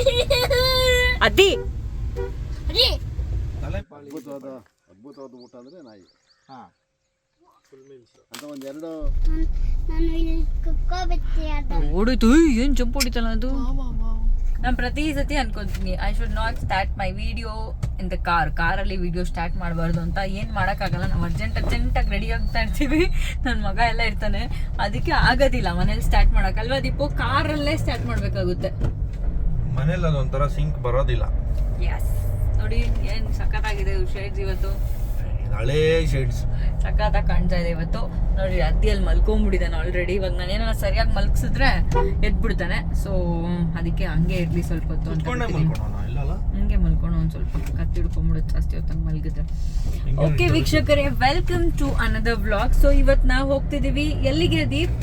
ಅದ್ದಿ. ಅದ್ಭುತವಾದ ಅದ್ಭುತವಾದ ಊಟ ಅಂದ್ರೆ ನಾಯಿ. ಹಾಂ. ಅಂತ ಒಂದ್ ಆದ ಓಡಿತು ಏನ್ ಜಂಪ್ ಹೊಡಿತಲ್ಲ ಅದು? ನಾನು ಪ್ರತಿ ಸತಿ ಅನ್ಕೊಂತೀನಿ I should not start my video in the car ಕಾರಲ್ಲಿ ವಿಡಿಯೋ ಸ್ಟಾರ್ಟ್ ಮಾಡಬಾರ್ದು ಅಂತ ಏನು ಮಾಡೋಕ್ಕಾಗಲ್ಲ. ನಾವು ಅರ್ಜೆಂಟ್ ಅರ್ಜೆಂಟಾಗಿ ರೆಡಿ ಆಗ್ತಾ ಇರ್ತೀವಿ ನನ್ನ ಮಗ ಎಲ್ಲ ಇರ್ತಾನೆ. ಅದಕ್ಕೆ ಆಗೋದಿಲ್ಲ. ಮನೇಲಿ ಸ್ಟಾರ್ಟ್ ಮಾಡೋಕ್ಕಲ್ವಾ ದೀಪು? ಕಾರಲ್ಲೇ ಸ್ಟಾರ್ಟ್ ಮಾಡಬೇಕಾಗುತ್ತೆ. ಮನೇಲಿ ಅದೊಂಥರ ಸಿಂಕ್ ಬರೋದಿಲ್ಲ. ಎಸ್ ನೋಡಿ ಏನು ಸಖತ್ತಾಗಿದೆ ಶೇಡ್ಸ್ ಇವತ್ತು? ಹಳೇ ಶೇಡ್ಸ್ ಸಖತ್ತಾಗಿ ಕಾಣ್ತಾ ಇದೆ ಇವತ್ತು. ನೋಡಿ ಅತ್ತಿಯಲ್ಲಿ ಮಲ್ಕೊಂಡ್ಬಿಟ್ಟಿದ್ದಾನೆ ಆಲ್ರೆಡಿ ಇವಾಗ ನಾನೇನ ಸರಿಯಾಗಿ ಮಲ್ಗಿಸಿದ್ರೆ ಎದ್ಬಿಡ್ತಾನೆ. ಸೊ ಅದಕ್ಕೆ ಹಂಗೆ ಇರ್ಲಿ ಸ್ವಲ್ಪ ಹೊತ್ತು ಅಂತ ಹಂಗೆ ಮಲ್ಕೊಂಡು ಒಂದು ಸ್ವಲ್ಪ. ಕತ್ತಿಡ್ಕೊಂಡ್ಬಿಡುತ್ತೆ ಜಾಸ್ತಿ ಹೊತ್ತಂಗೆ ಮಲಗಿದ್ರೆ. ಓಕೆ ವೀಕ್ಷಕರೇ welcome to another vlog so ಇವತ್ತು ನಾವು ಹೋಗ್ತಿದ್ದೀವಿ ಎಲ್ಲಿಗೆ Deep?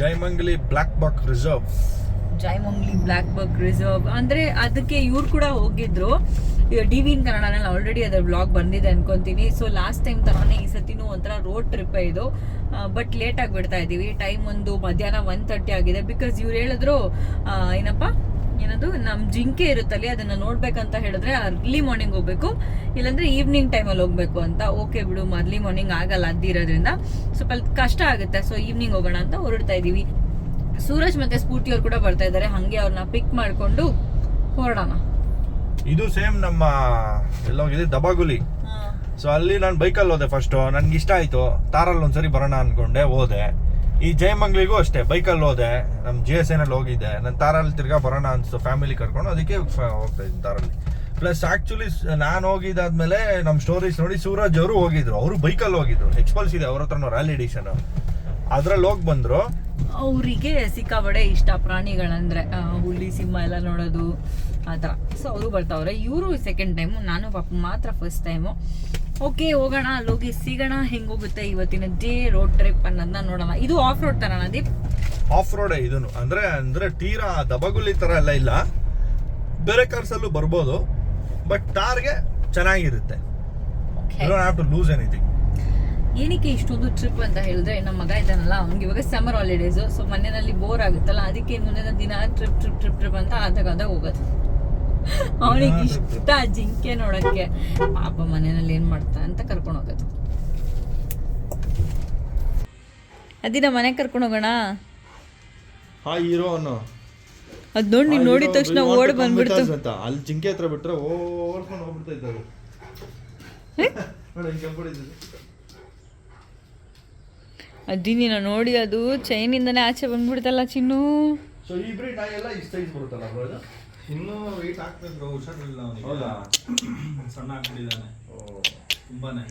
Jayamangali blackbuck reserve. Jaimangli blackbuck reserve ಅಂದ್ರೆ ಅದಕ್ಕೆ ಇವ್ರು ಕೂಡ ಹೋಗಿದ್ರು. ಡಿ ವಿ ಇನ್ ಕನ್ನಡನಲ್ಲಿ ಆಲ್ರೆಡಿ ಅದರ ಬ್ಲಾಗ್ ಬಂದಿದೆ ಅನ್ಕೊಂತೀನಿ. ಸೊ ಲಾಸ್ಟ್ ಟೈಮ್ ತರಾನೇ ಈ ಸತಿನೂ ಒಂಥರ ರೋಡ್ ಟ್ರಿಪ್ ಇದು. ಬಟ್ ಲೇಟ್ ಆಗಿ ಬಿಡ್ತಾ ಇದೀವಿ ಟೈಮ್ ಒಂದು ಮಧ್ಯಾಹ್ನ ಒನ್ ತರ್ಟಿ ಆಗಿದೆ. ಬಿಕಾಸ್ ಇವ್ರು ಹೇಳಿದ್ರು ಏನಪ್ಪ? ಏನದು? ನಮ್ ಜಿಂಕೆ ಇರುತ್ತಲ್ಲಿ, ಅದನ್ನ ನೋಡ್ಬೇಕಂತ ಹೇಳಿದ್ರೆ ಅರ್ಲಿ ಮಾರ್ನಿಂಗ್ ಹೋಗ್ಬೇಕು. ಇಲ್ಲಾಂದ್ರೆ ಈವ್ನಿಂಗ್ ಟೈಮಲ್ಲಿ ಹೋಗ್ಬೇಕು ಅಂತ. ಓಕೆ ಬಿಡು ಅರ್ಲಿ ಮಾರ್ನಿಂಗ್ ಆಗಲ್ಲ ಅದಿರೋದ್ರಿಂದ ಸ್ವಲ್ಪ ಕಷ್ಟ ಆಗುತ್ತೆ. ಸೊ ಈವ್ನಿಂಗ್ ಹೋಗೋಣ ಅಂತ ಹೊರಡ್ತಾ ಇದೀವಿ ಸೂರಜ್ ಮತ್ತೆ ಸ್ಕೂಟಿ ಅವ್ರು ಕೂಡ ಬರ್ತಾ ಇದ್ದಾರೆ. ಹಂಗೆ ಅವ್ರನ್ನ ಪಿಕ್ ಮಾಡ್ಕೊಂಡು ಹೊರಡೋಣ. ಇದು ಸೇಮ್ ನಮ್ಮ ಎಲ್ಲ ಹೋಗಿದೆ ದಬಾಗುಲಿ. ಸೊ ಅಲ್ಲಿ ನಾನು ಬೈಕಲ್ಲಿ ಹೋದೆ ಫಸ್ಟು ನನ್ಗೆ ಇಷ್ಟ ಆಯ್ತು. ತಾರಲ್ಲಿ ಒಂದ್ಸರಿ ಬರೋಣ ಅನ್ಕೊಂಡೆ ಹೋದೆ. ಈ ಜಯಮಂಗ್ಲಿಗೂ ಅಷ್ಟೇ ಬೈಕಲ್ಲಿ ಹೋದೆ. ನಮ್ಮ ಜಿ ಎಸ್ ಎನಲ್ಲಿ ಹೋಗಿದ್ದೆ. ನಾನು ತಾರಲ್ಲಿ ತಿರ್ಗಾ ಬರೋಣ ಅನ್ಸ್ತು ಫ್ಯಾಮಿಲಿ ಕರ್ಕೊಂಡು. ಅದಕ್ಕೆ ಹೋಗ್ತಾ ಇದ್ದೀನಿ ತಾರಲ್ಲಿ. ಪ್ಲಸ್ ಆಕ್ಚುಲಿ ನಾನು ಹೋಗಿದ್ದಾದ್ಮೇಲೆ ನಮ್ಮ ಸ್ಟೋರೀಸ್ ನೋಡಿ ಸೂರಜ್ ಅವರು ಹೋಗಿದ್ರು. ಅವರು ಬೈಕಲ್ಲಿ ಹೋಗಿದ್ರು. ಎಕ್ಸ್ಪಲ್ಸ್ ಇದೆ ಅವ್ರ ಹತ್ರ ರ್ಯಾಲಿ ಎಡಿಷನ್ ಅದ್ರಲ್ಲಿ ಹೋಗಿ ಬಂದ್ರು. ಅವರಿಗೆ ಸಿಕ್ಕಾಬಡೆ ಇಷ್ಟ ಪ್ರಾಣಿಗಳಂದ್ರೆ ಹುಲಿ ಸಿಂಹ ಎಲ್ಲ ನೋಡೋದು ಆ ಥರ ಸೊ ಅವರು ಬರ್ತಾವ್ರೆ. ಇವರು ಸೆಕೆಂಡ್ ಟೈಮು ನಾನು ಪಾಪ ಮಾತ್ರ ಫಸ್ಟ್ ಟೈಮು ಓಕೆ ಹೋಗೋಣ ಅಲ್ಲಿ ಹೋಗಿ ಸಿಗೋಣ ಹೆಂಗೋಗುತ್ತೆ ಇವತ್ತಿನ ಡೇ ರೋಡ್ ಟ್ರಿಪ್ ಅನ್ನೋದನ್ನ ನೋಡೋಣ. ಇದು ಆಫ್ ರೋಡ್ ತರಣ ದೀಪ್? ಆಫ್ ರೋಡ್ ಇದನ್ನು ಅಂದ್ರೆ ಅಂದ್ರೆ ತೀರಾ ದಬಗುಲಿ ತರ ಎಲ್ಲ ಇಲ್ಲ. ಬೇರೆ ಕಾರ್ಸ್ ಅಲ್ಲೂ ಬರ್ಬೋದು ಬಟ್ ಟಾರ್ಗೆ ಚೆನ್ನಾಗಿರುತ್ತೆ. You don't have to lose anything ಏನಕ್ಕೆ ಇಷ್ಟೊಂದು ಟ್ರಿಪ್ ಅಂತ ಹೇಳಿದ್ರೆ ನಮ್ಮ ಮಗ ಇದ್ದಾನಲ್ಲ ಅವ್ನಿಗೆ ಇವಾಗ ಸಮ್ಮರ್ ಹಾಲಿಡೇಸ್ ಸೊ ಮನೆಯಲ್ಲಿ ಬೋರ್ ಆಗುತ್ತಲ್ಲ ಅದಕ್ಕೆ ಮುಂದಿನ ದಿನ ಟ್ರಿಪ್ ಟ್ರಿಪ್ ಟ್ರಿಪ್ ಟ್ರಿಪ್ ಅಂತ ಆದಾಗ ಹೋಗೋದು. ಅವನಿಗೆ ಇಷ್ಟ ಜಿಂಕೆ ನೋಡಕ್ಕೆ. ಪಾಪ ಮನೆಯಲ್ಲಿ ಏನ್ ಮಾಡ್ತಾ ಅಂತ ಕರ್ಕೊಂಡು ಹೋಗೋದು. ಅದಿನ ಮನೆ ಕರ್ಕೊಂಡು ಹೋಗೋಣ? ಅದ್ ನೋಡಿ ನೀನ್ ನೋಡಿದ ತಕ್ಷಣ ಓಡ್ ಬಂದ್ಬಿಡ್ತು. ಅಲ್ಲಿ ಜಿಂಕೆ ಹತ್ರ ಬಿಟ್ರೆ ಓಡ್ಕೊಂಡು ಹೋಗ್ಬಿಡ್ತಾ ಇದ್ದಾರೆ. ಅದಿ ನೀನು ನೋಡಿ ಅದು ಚೈನಿಂದನೇ ಆಚೆ ಬಂದ್ಬಿಡ್ತಲ್ಲ ಚಿನ್ನು. ಸೊ ಈ ಬ್ರೀಡ್ ನಾಯಿ ಎಲ್ಲ ಇಷ್ಟ ಸೈಜ್ ಬರುತ್ತಲ್ಲ bro ಇದು? ಇನ್ನೂ ವೆಯ್ಟ್ ಹುಷಾರ್ ಹುಷಾರಿಲ್ಲ ಅವನಿಗೆ. ಹೌದಾ? ಸಣ್ಣ ಆಗ್ಬಿಟ್ಟಿದ್ದಾನೆ. ತುಂಬಾನೇ.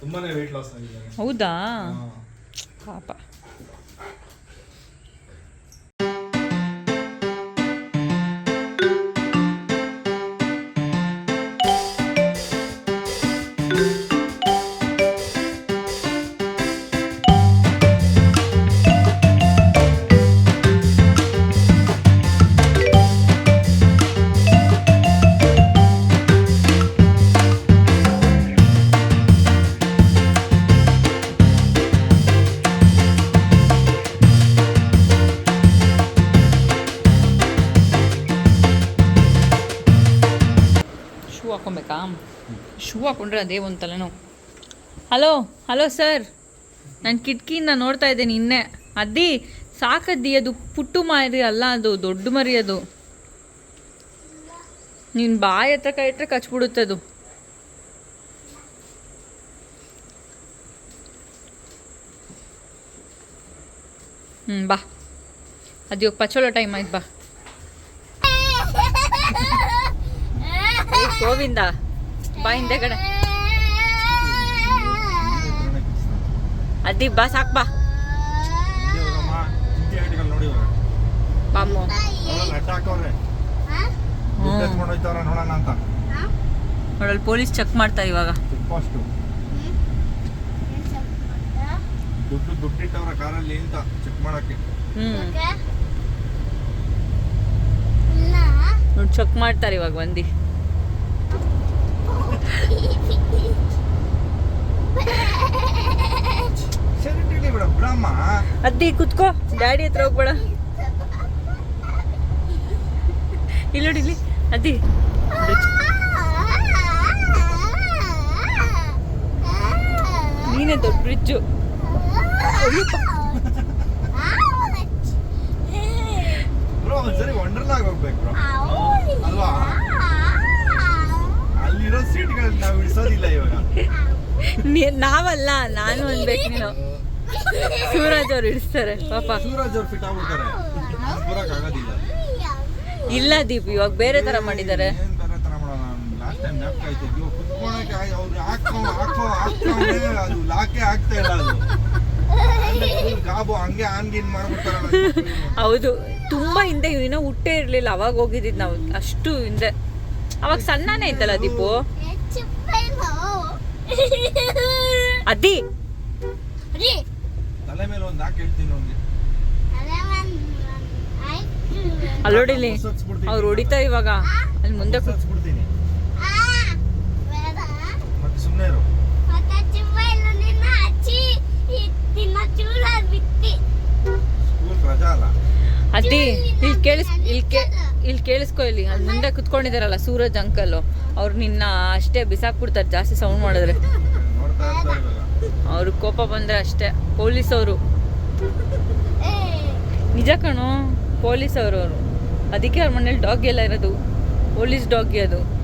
ತುಂಬಾನೇ ವೆಯ್ಟ್ ಲಾಸ್ ಆಗಿದ್ದಾನೆ. ಹೌದಾ? ಹಾ. ಪಾಪ. ಹಾಕೊಂಡ್ರೆ ಅದೇ ಒಂದು ತಲೆನೋವು. Hello hello sir. ನಾನು ಕಿಟಕಿಯಿಂದ ನೋಡ್ತಾ ಇದ್ದೇನೆ ಇನ್ನೇ ಅದಿ ಸಾಕದ್ದಿ ಅದು ಪುಟ್ಟು ಮರಿ ಅಲ್ಲ ಅದು, ದೊಡ್ಡ ಮರಿ ಅದು. ನೀನು ಬಾಯಿ ಹತ್ರ ಕೈ ಇಟ್ಟರೆ ಕಚ್ಬಿಡುತ್ತೆ ಅದು. ಹ್ಞೂ ಬಾ. ಅದು ಇವಾಗ ಪಚೋಳೋ ಟೈಮ್ ಆಯ್ತು ಬಾ. ಗೋವಿಂದ. ಬಾ ಹಿಂದೆ ಕಡೆ. ಅದಿ ಬಾ ಸಾಕ್ ಬಾ. ಹಿಂಗೆ ಹೋಗಮ್ಮ, ಜಿಂಕೆ ನೋಡಿ ಇವಾಗ. ಬಾಮು. ಅವ್ರಲ್ಲಿ ಅಡ್ಡ ಹಾಕವ್ರೆ ದುಡ್ಡು ಎತ್ಕೊಂಡು ಹೋಯ್ತವ್ರೆ ನೋಡೋಣ ಅಂತ ನೋಡಲ್ಲಿ ಪೊಲೀಸ್ ಚೆಕ್ ಮಾಡ್ತಾರೆ ಇವಾಗ. ದುಡ್ಡು ದುಡ್ಡಿಟ್ಟವ್ರ ಕಾರಲ್ಲಿ ಅಂತ ಚೆಕ್ ಮಾಡಕ್ಕೆ. ನೋಡಿ ಚೆಕ್ ಮಾಡ್ತಾರೆ ಇವಾಗ ಬಂದು ಸರಿ ಬಿಡ ಬ್ರಹ್ಮ ಅದ್ದಿ ಕುತ್ಕೋ. ಡ್ಯಾಡಿ ಹತ್ರ ಹೋಗ್ಬೇಡ. ಇಲ್ಲ ನೋಡಿ ಇಲ್ಲಿ. ಅದ್ದಿ. ನೀನೇ ದೊಡ್ಡ ಬ್ರಿಡ್ಜು ಬ್ರೋ ಒಂದ್ಸರಿ ವಂಡರ್ಲಾಗ್ ಹೋಗ್ಬೇಕು ಬ್ರೋ. ಅಲ್ವಾ? ಅಲ್ಲಿರೋ ಸೀಟ್ಗಳು ನಾವು ಇಡಿಸೋದಿಲ್ಲ ಇವಾಗ. ನೀ- ನಾವಲ್ಲ ನಾನು ಅನ್ಬೇಕು ನೀನು. ಶಿವರಾಜ್ ಅವ್ರು ಇಡಿಸ್ತಾರೆ ಪಾಪ. ಸೂರಜ್ ಅವ್ರು ಫಿಟ್ ಆಗ್ಬಿಡ್ತಾರೆ. ಬರಕ್ ಆಗೋದಿಲ್ಲ. ಇಲ್ಲ ದೀಪ್ ಇವಾಗ ಬೇರೆ ತರ ಮಾಡಿದ್ದಾರೆ. ಏನ್ ಬೇರೆ ತರ ಮಾಡೋಣ? ಲಾಸ್ಟ್ ಟೈಮ್ ಜ್ಞಾಪಕ ಆಯ್ತು. ಇವಾಗ ಕುತ್ಕೊಳಕ್ಕೆ ಆಯ್- ಅವ್ರು ಹಾಕೋ ಹಾಕೋ ಹಾಕ್ತವ್ರೆ ಅದು ಲಾಕೆ ಆಗ್ತಾ ಇಲ್ಲ ಅದು. ಅಲ್ಲಿ full ಗಾಬು ಹಂಗೆ ಆನ್ಗಿನ್ ಮಾಡ್ಬಿಡ್ತಾರಲ್ಲ ಹೌದು. ತುಂಬಾ ಹಿಂದೆ ಇನ್ನೂ ಹುಟ್ಟೇ ಇರ್ಲಿಲ್ಲ. ಅವಾಗ ಹೋಗಿದ್ದಿದ್ ನಾವು. ಅಷ್ಟು ಹಿಂದೆ. ಅವಾಗ ಸಣ್ಣನೇ ಇತ್ತಲ್ಲ ದೀಪು? ಅದಿ. ತಲೆ ಮೇಲೆ ಒಂದು ಹಾಕಿ ಹೇಳ್ತೀನಿ ಅವ್ನಿಗೆ. ಅಲ್ಲೋಡಿಲಿ ಅವ್ರು ಹೊಡಿತಾ ಇವಾಗ. ಅಲ್ಲಿ ಮುಂದೆ ಬಿಡ್ತೀನಿ ಮತ್ತೆ ಸುಮ್ಮನೆ ಇರು. ಅದಿ ಇಲ್ಲಿ ಕೇಳಿಸ್ ಇಲ್ಲಿ ಕೇ ಇಲ್ಲಿ ಕೇಳಿಸ್ಕೊ ಇಲ್ಲಿ. ಅಲ್ಲಿ ಮುಂದೆ ಕುತ್ಕೊಂಡಿದಾರಲ್ಲ ಸೂರಜ್ ಅಂಕಲ್. ಅವ್ರು ನಿನ್ನ ಅಷ್ಟೇ ಬಿಸಾಕ್ಬಿಡ್ತಾರೆ ಜಾಸ್ತಿ ಸೌಂಡ್ ಮಾಡಿದ್ರೆ. ಅವ್ರಿಗೆ ಕೋಪ ಬಂದ್ರೆ ಅಷ್ಟೇ. ಪೊಲೀಸ್ ಅವರು ನಿಜ ಕಣೋ ಪೊಲೀಸ್ ಅವರು. ಅವರು ಅದಕ್ಕೆ ಅವ್ರ ಮನೇಲಿ ಡಾಗ್ ಎಲ್ಲ ಇರೋದು. ಪೊಲೀಸ್ ಡಾಗಿ ಅದು.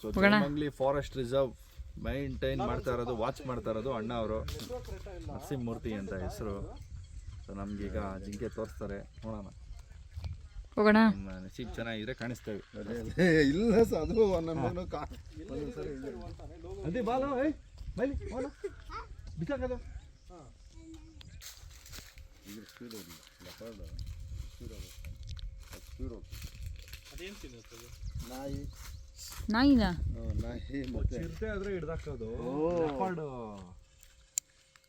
So hello Mangli forest reserve maintain ಮಾಡ್ತಾ ಇರೋದು ವಾಚ್ ಮಾಡ್ತಾ ಇರೋದು ಅಣ್ಣ ಅವರು. ನರಸಿಂಹಮೂರ್ತಿ ಅಂತ ಹೆಸರು. ಸೊ ನಮ್ಗೀಗ ಜಿಂಕೆ ತೋರಿಸ್ತಾರೆ. ನೋಡೋಣ. ಹೋಗೋಣ. ನಮ್ಮ ನಸೀಬ್ ಚೆನ್ನಾಗಿದ್ರೆ ಕಾಣಿಸ್ತೇವೆ. ಇಲ್ಲ ಸರ್ ಅದು ಇದೆ. ಅದೇ ಬಾಲ ಏಯ್ ಬೈಲಿ. ಬಿಸಾಕದು. ಇದು ಸ್ಪೀಡ್ ಹೋಗಿ ಲೆಪರ್ಡ್ ಸ್ಪೀಡ್ ಹೋಗುತ್ತೆ ಅದು ಸ್ಪೀಡ್ ಹೋಗ್ತದೆ ಅದೇನು ತಿನ್ನಿಸ್ತದೆ ನಾಯಿ ನಾಯಿನಾ? ನಾಯಿ ಮತ್ತೆ ಚಿರತೆ ಆದ್ರೆ ಹಿಡ್ದಾಕೋದು ಓ. ಲೆಪಾರ್ಡ್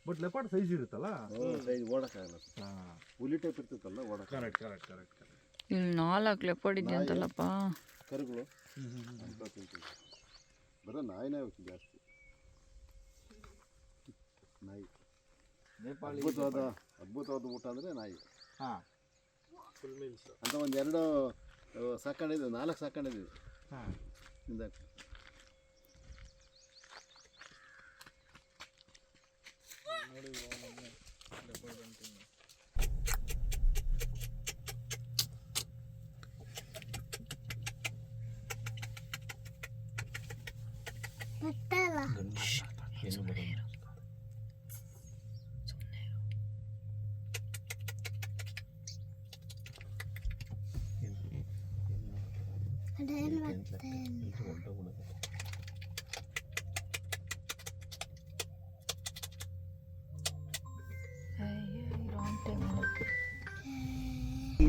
ಬಟ್ ಲೆಪಾರ್ಡ್ ಸೈಜ್ ಇರುತ್ತಲ್ಲ? ಸೈಜ್ ಓಡಕ್ಕಾಗಲ್ಲ. ಹುಲಿ ಟೈಪ್ ಇರ್ತೈತಲ್ಲ ಓಡಕ್ಕೆ ಕರೆಕ್ಟ್ ಕರೆಕ್ಟ್ ಕರೆಕ್ಟ್ ಇಲ್ಲಿ ನಾಲ್ಕು ಲೆಪರ್ಡ್ ಇದೆಯಂತಲ್ಲಪ್ಪ ಕರುಗಳು. ಅಂತ ತಿಂತೀವಿ. ಬರೋ ನಾಯಿನೇ ಹೋಗ್ತದೆ ಜಾಸ್ತಿ. ನಾಯಿ. ನೇಪಾಳಿ ಅದ್ಭುತವಾದ ಅದ್ಭುತವಾದ ಊಟ ಅಂದರೆ ನಾಯಿ. ಹಾಂ. ಫುಲ್ ಮೀಲ್ಸ್ ಅಂತ ಒಂದು ಎರಡು ಸಾಕೊಂಡಿದ್ದೀವಿ ನಾಲ್ಕು ಸಾಕೊಂಡಿದ್ದೀವಿ ಹಾಂ. ಹಿಂದೆ.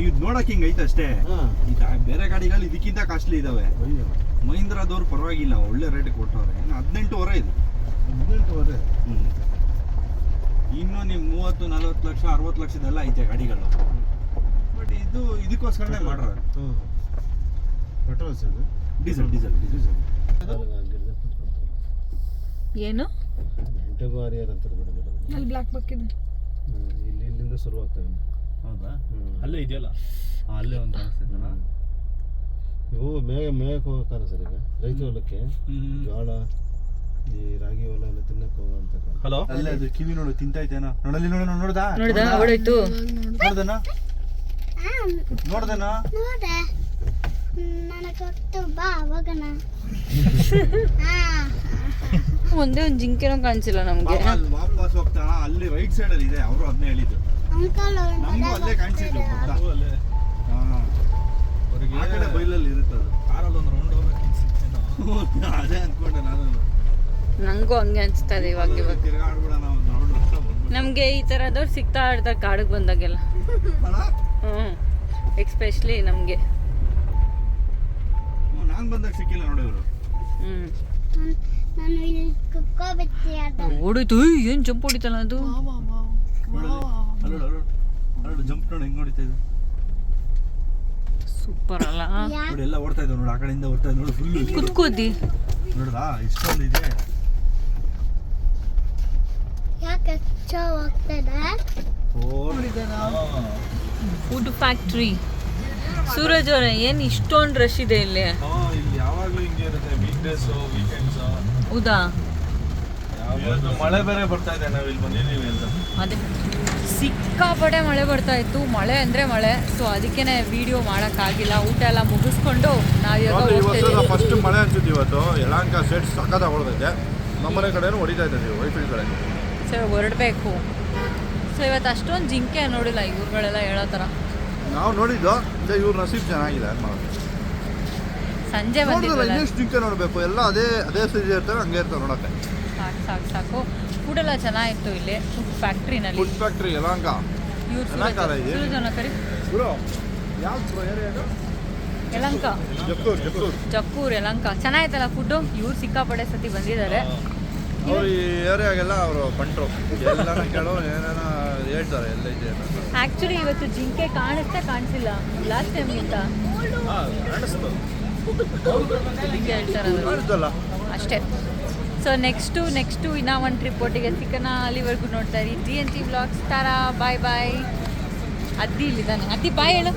ಇದು ನೋಡಕ್ ಹಿಂಗ್ ಐತೆ ಅಷ್ಟೇ. ಬೇರೆ ಗಾಡಿಗಳಲ್ಲಿ ಇದಕ್ಕಿಂತ ಕಾಸ್ಟ್ಲಿ ಇದಾವೆ. ಮಹೀಂದ್ರದವ್ರು ಪರವಾಗಿಲ್ಲ ಒಳ್ಳೆ ರೇಟ್ ಕೊಟ್ಟವ್ರೆ. ಹದಿನೆಂಟುವರೆ ಇದು. ಹದಿನೆಂಟುವರೆ ಹ್ಮ್. ಇನ್ನು ನೀವು ಮೂವತ್ತು ನಲವತ್ತು ಲಕ್ಷ ಅರವತ್ತು ಲಕ್ಷದೆಲ್ಲ ಐತೆ ಗಾಡಿಗಳು. ಬಟ್ ಇದು ಇದಕ್ಕೋಸ್ಕರನೇ ಮಾಡ್ರ ಹ್ಞೂ petrol sir diesel diesel diesel. ಏನು? ಎಂಟು ಬಾರಿ ಮೇಡಮ್ ಬ್ಲಾಕ್ ಬಕ್ ಇದೆ. ಇಲ್ಲಿ ಇಲ್ಲಿಂದ ಶುರು ಆಗ್ತವೆ ಹೌದಾ. ಅಲ್ಲೇ ಇದೆಯಲ್ಲ? ಅಲ್ಲೇ ಒಂದು. ಇವು ಮೇಯ ಮೇಯಕ್ಕೆ ಹೋಗಕ್ಕಾಗ ಸರ್ ಈಗ. ರೈತ ಹೊಲಕ್ಕೆ. ಜೋಳ ಈ ರಾಗಿ ಹೊಲ ಎಲ್ಲ ತಿನ್ನಕ್ಕೆ ಹೋಗಂತ ಹಲೋ? ಅಲ್ಲೇ ಅದು ಕಿವಿ ನೋಡು ತಿಂತೈತೇನೋ. ನೋಡಲ್ಲಿ ನೋಡು ನೋಡು, ನೋಡ್ದಾ? ನೋಡ್ದ? ಹೊಡೋಯ್ತು ನೋಡ್ದನ? ನೋಡ್ದನ? ಒಂದೇ ಒಂದು ಜಿಂಕೆನೂ ಕಾಣಿಸಿಲ್ಲ ನಮ್ಗೆ. ವಾಪಸ್ ಹೋಗ್ತಾನ? ಅಲ್ಲಿ ರೈಟ್ ಸೈಡ್ ಅಲ್ಲಿ ಇದೆ. ಅವರು ಅದನ್ನೇ ಹೇಳಿದ್ದು. ಅಂಕಲ್ ನಮಗೂ ಅಲ್ಲೇ ಕಾಣಿಸಿದ್ದು ಪಕ್ಕ. ಹಾ. ಆ ಕಡೆ ಬೈಲಲ್ಲಿ ಇರುತ್ತೆ ಅದು. ಕಾರಲ್ಲಿ ಒಂದು ರೌಂಡ್ ಹೋಗ್ಬೇಕು ಅದೇ ಅನ್ಕೊಂಡೆ ನಾನು. ನಂಗೂ ಹಂಗೆ ಅನ್ಸ್ತದೆ ಇವಾಗ ಇವಾಗ. ತಿರ್ಗಾಡ್ಬಿಡೋಣ ಒಂದು ರೌಂಡ್ ನಮಗೆ ಈ ಥರದವ್ರು ಸಿಗ್ತಾ ಇರ್ತಾರೆ ಕಾಡಿಗೆ ಬಂದಾಗೆಲ್ಲ. ಹ್ಞೂ ಎಕ್ಸ್ಪೆಷಲಿ ನಮಗೆ. ನಾನು ಬಂದಾಗ ಸಿಕ್ಕಿಲ್ಲ ನೋಡಿ ಇವರು. ಹ್ಞೂ ಓಡೋಯ್ತು ಏನು ಜಂಪ್ ಹೊಡಿತಲ್ಲ ಅದು? ಅಲ್ಲೋಡು ಜಂಪ್ ನೋಡಿ ಹೆಂಗ್ ಹೊಡಿತಾ ಇದೆ. ಸೂಪರ್ ಅಲ್ಲ? ನೋಡಿ ಎಲ್ಲ ಓಡ್ತಾ ಇದ್ದಾವೆ ನೋಡಿ ಆ ಕಡೆಯಿಂದ ಓಡ್ತಾ ಇದೆ ನೋಡಿ ಫುಲ್ ಕುತ್ಕೋದಿ ನೋಡ್ದಾ? ಇಷ್ಟೊಂದು ಇದೆ. ಯಾಕೆ ಫುಡ್ ಫ್ಯಾಕ್ಟ್ರಿ ಸೂರಜ್ ಅವರೇ ಏನ್ ಇಷ್ಟೊಂದು ರಶ್ ಇದೆ ಇಲ್ಲಿ? ಇಲ್ಲಿ ಯಾವಾಗಲೂ ಹಿಂಗೆ ಇರುತ್ತೆ ವೀಕ್ ಡೇಸ್ ವೀಕೆಂಡ್ಸ್ ಹೌದಾ? ಮಳೆ ಬೇರೆ ಬರ್ತಾ ಇದೆ ನಾವು ಇಲ್ಲಿ ಬಂದಿದ್ದೀವಿ ಅಂತ ಅದೇ. ಸಿಕ್ಕಾಪಟ್ಟೆ ಮಳೆ ಬರ್ತಾ ಇತ್ತು. ಮಳೆ ಅಂದ್ರೆ ಮಳೆ. ಸೊ ಅದಕ್ಕೇನೆ ವಿಡಿಯೋ ಮಾಡೋಕ್ಕಾಗಿಲ್ಲ ಊಟ ಎಲ್ಲ ಮುಗಿಸ್ಕೊಂಡು ನಾವು ಫಸ್ಟ್ ಮಳೆ ಅನ್ಸುತ್ತೆ ಇವತ್ತು. ಯಳಂಕ ಸೆಟ್ ಸಖತ್ ಹೊಡೆದೈತೆ. ನಮ್ಮನೆ ಕಡೆನೂ ಹೊಡಿತಾ ಇದ್ದೀವಿ ವೈಫೈ ಕಡೆ. ಸೊ ಹೊರಡಬೇಕು. ಸೊ ಇವತ್ತು ಅಷ್ಟೊಂದು ಜಿಂಕೆ ನೋಡಿಲ್ಲ ಇವ್ರುಗಳೆಲ್ಲ ಹೇಳೋ ಥರ ನಾವು ನೋಡಿದ್ದು ಇವ್ರ ನಸೀಬ್ ಚೆನ್ನಾಗಿದೆ ಮಾಡೋದು ಸಂಜೆ ಬಂದಿಲ್ಲ ಜಿಂಕೆ ನೋಡಬೇಕು? ಎಲ್ಲ ಅದೇ ಅದೇ ಸೈಜ್ ಇರ್ತಾರೆ ಹಂಗೆ ಇರ್ತಾರೆ ನೋಡಕ್ಕೆ. ಸಾಕು ಸಾಕು. ಫುಡ್ ಎಲ್ಲ ಚೆನ್ನಾಗಿತ್ತು ಇಲ್ಲಿ ಫುಡ್ ಫ್ಯಾಕ್ಟ್ರಿನಲ್ಲಿ ಫುಡ್ ಫ್ಯಾಕ್ಟ್ರಿ ಯಲಹಂಕ. ಇವ್ರು ಯಲಹಂಕ ಇದೆ. ಸೂರಜನ ಕರಿ. ಗುರು ಯಾವ್ದು ಬ್ರೋ ಏರಿಯಾ ಯಲಂಕ ಜಕ್ಕೂರ್ ಜಕ್ಕೂರ್. ಜಕ್ಕೂರ್ ಯಲಂಕ ಚೆನ್ನಾಗಿತ್ತಲ್ಲ ಫುಡ್ಡು ಇವ್ರು ಸಿಕ್ಕಾಪಡೆ ಸತಿ ಬಂದಿದ್ದಾರೆ. ಅವ್ರು ಈ ಏರಿಯಾಗೆಲ್ಲ ಅವರು ಬಂಟ್ರು. ಎಲ್ಲಾನ ಕೇಳೋ ಏನೇನ ಹೇಳ್ತಾರೆ ಎಲ್ಲ ಇದೆ ಅಂತ. ಆ್ಯಕ್ಚುಲಿ ಇವತ್ತು ಜಿಂಕೆ ಕಾಣಿಸ್ತಾ ಕಾಣಿಸಿಲ್ಲ. ಲಾಸ್ಟ್ ಟೈಮ್ ಇತ್ತ ಜಿಂಕೆ ಅದಕ್ಕೆ ಹೇಳ್ತಾರೆ ಅಷ್ಟೇ. ಸೊ ನೆಕ್ಸ್ಟು ನೆಕ್ಸ್ಟು ಇನ್ನೂ ಒಂದು ಟ್ರಿಪ್ ಒಟ್ಟಿಗೆ ಸಿಕ್ಕನ ಅಲ್ಲಿವರೆಗೂ ನೋಡ್ತಾ ಇರಿ. ಜಿ ಎನ್ ಸಿ ಬ್ಲಾಗ್ಸ್ ತಾರಾ ಬಾಯ್ ಬಾಯ್ ಅದ್ದಿ ಇಲ್ಲಿದ್ದಾನೆ. ಅದ್ದಿ ಬಾಯ್ ಹೇಳು.